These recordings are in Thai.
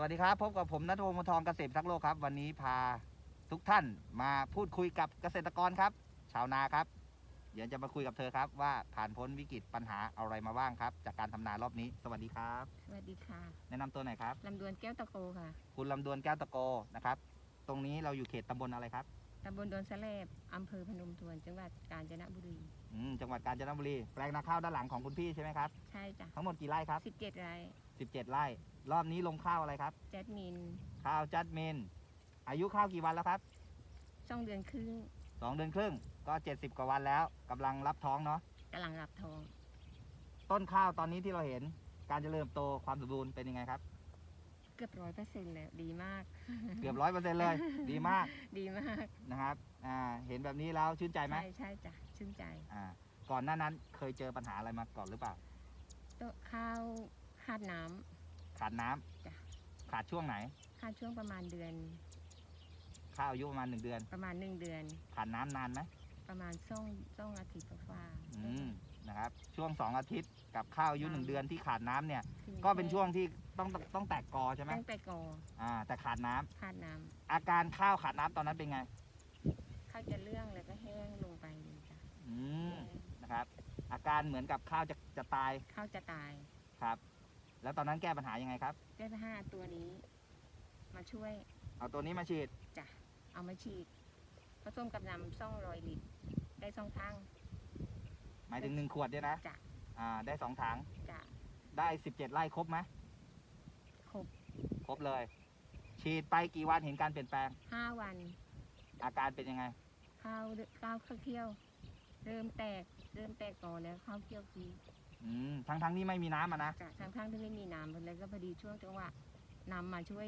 วัสดีครับ พบกับผมนัทวงศ์มนทองเกษตรทักษ์โลกครับ วันนี้พาทุกท่านมาพูดคุยกับเกษตรกรครับ ชาวนาครับ เดี๋ยวจะมาคุยกับเธอครับ ว่าผ่านพ้นวิกฤตปัญหาอะไรมาบ้างครับ จากการทำนารอบนี้ สวัสดีครับ สวัสดีค่ะแนะนำตัวหน่อยครับ ลำดวนแก้วตะโกค่ะ คุณลำดวนแก้วตะโกนะครับ ตรงนี้เราอยู่เขตตำบลอะไรครับ ตำบลดอนสะเลบอำเภอพนมทวน จังหวัดกาญจนบุรี อืมจังหวัดกาญจนบุรี แปลงนาข้าวด้านหลังของคุณพี่ใช่ไหมครับ ใช่จ้ะทั้งหมดกี่ไร่ครับสิบเจ็ดไร่17 ไร่ รอบนี้ลงข้าวอะไรครับ แจดมินข้าวจัดเมน อายุข้าวกี่วันแล้วครับ ช่องเดือนครึ่งสองเดือนครึ่ง ก็ 70 กว่าวันแล้วกำลังรับท้องเนาะ กำลังรับทอง ต้นข้าวตอนนี้ที่เราเห็น การเจริญเติบโตความสมบูรณ์เป็นยังไงครับเกือบร้อยเปอร์เซ็นต์แล้วดีมาก เกือบร้อยเปอร์เซ็นต์เลย ดีมากดีมากนะครับอ่าเห็นแบบนี้แล้วชื่นใจไหมใช่ใช่จ้ะชื่นใจอ่าก่อนหน้านั้นเคยเจอปัญหาอะไรมาก่อนหรือเปล่าโต๊ะข้าวขาดน้ำขาดน้ำจ้ะขาดช่วงไหน ขาดช่วงประมาณเดือน ข้าวอายุประมาณหนึ่งเดือน ประมาณหนึ่งเดือน ขาดน้ำนานไหม ประมาณช่องช่องอาทิตย์กว่าๆอืมนะครับช่วงสองอาทิตย์กับข้าวอายุหนึ่งเดือนที่ขาดน้ำเนี่ยถึงก็เป็นช่วงที่ต้องต้องแตกกอใช่ไหมตั้งแต่กออ่า แต่ขาดน้ำขาดน้ำอาการข้าวขาดน้ำตอนนั้นเป็นไง ข้าวจะเลื่องแล้วก็แห้งลงไปเลยจ้ะอืมนะครับ อาการเหมือนกับข้าวจะจะตายข้าวจะตายครับ แล้วตอนนั้นแก้ปัญหายังไงครับได้ห้าตัวนี้ มาช่วยเอาตัวนี้มาฉีด จ้ะเอามาฉีด ผสมกับน้ำซ่องรอยลิตร ได้สองทั้งหมายถึงหนึ่งขวดเนี่ยนะจ้ะอ่าได้สองถังจ้ะได้สิบเจ็ดไร่ครบไหมครบครบเลย ฉีดไปกี่วันเห็นการเปลี่ยนแปลง ห้าวันอาการเป็นยังไง ข้าวข้าวเคี้ยว เริ่มแตก เริ่มแตกก่อนแล้วข้าวเคี้ยวทีอืมทั้งทั้งๆที่ไม่มีน้ำอะนะ จ้ะทั้งทั้งๆที่ไม่มีน้ำแล้วก็พอดีช่วงจังหวะนำมาช่วย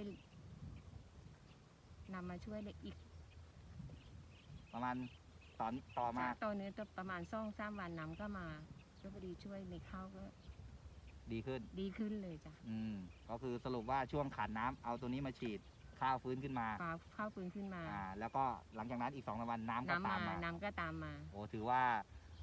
นำมาช่วยเลยอีก ประมาณตอนต่อมาตอนนี้ตัวประมาณซ่องสามวันน้ำก็มาก็พอดีช่วยในข้าวก็ดีขึ้น ดีขึ้นเลยจ้ะอืมก็คือสรุปว่าช่วงขาดน้ำเอาตัวนี้มาฉีดข้าวฟื้นขึ้นมาข้าวข้าวฟื้นขึ้นมาอ่าแล้วก็หลังจากนั้นอีกสองสามวันน้ำก็น้ำตามมามาน้ำก็ตามมาโอ้ถือว่า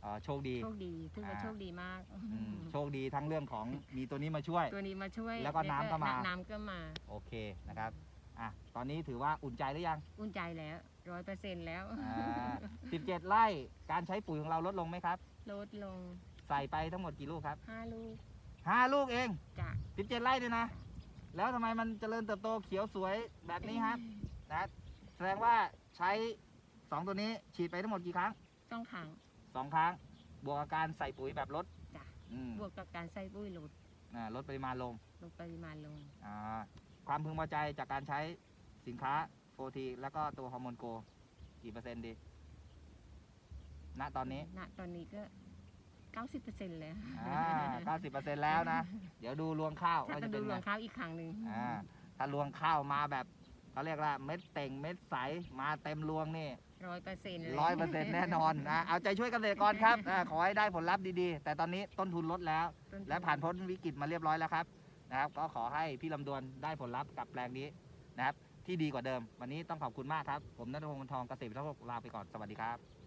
เอ่อโชคดี โชคดีถือว่าอ่าโชคดีมากอืมโชคดีทั้งเรื่องของมีตัวนี้มาช่วย ตัวนี้มาช่วย แล้วก็น้ำก็มา น้ำก็มา โอเคนะครับ อะตอนนี้ถือว่าอุ่นใจหรือยังอุ่นใจแล้วร้อยเปอร์เซ็นต์แล้วอ่า17 ไร่การใช้ปุ๋ยของเราลดลงไหมครับ ลดลงใส่ไปทั้งหมดกี่ลูกครับห้าลูก5ลูกเองจ้ะ17ไร่ด้วยนะ แล้วทำไมมันเจริญเติบโตเขียวสวยแบบนี้ครับนะแสดงว่าใช้ 2 ตัวนี้ฉีดไปทั้งหมดกี่ครั้ง ต้องขัง 2 ครั้ง บวกกับการใส่ปุ๋ยแบบลดจ้ะ อืมบวกกับการใส่ปุ๋ยลดอ่าลดปริมาณลงลดปริมาณลงอ่า ความพึงพอใจจากการใช้สินค้าโฟทีแล้วก็ตัวฮอร์โมนโก กี่เปอร์เซ็นต์ดี ณตอนนี้ณตอนนี้ก็เก้าสิบเปอร์เซ็นต์แล้วอ่า90%แล้วนะ เดี๋ยวดูรวงข้าวถ้าว่าจะจะดูเป็นรไงวงข้าวอีกครั้งหนึ่งอ่าถ้ารวงข้าวมาแบบเขาเรียกว่าเม็ดเต่งเม็ดใสมาเต็มรวงนี่ร้อยเปอร์เซ็นต์ร้อยเปอร์เซ็นต์แน่นอนนะเอาใจช่วยเกษตรกรครับอ่าขอให้ได้ผลลัพธ์ดีๆ แต่ตอนนี้ต้นทุนลดแล้ว และผ่านพ้นวิกฤตมาเรียบร้อยแล้วครับ นะครับ ก็ขอให้พี่ลำดวนได้ผลลัพธ์กับแปลงนี้นะครับ ที่ดีกว่าเดิม วันนี้ต้องขอบคุณมากครับ ผมนัทพงศ์ทองเกษตรพิทักษ์ลาไปก่อนสวัสดีครับ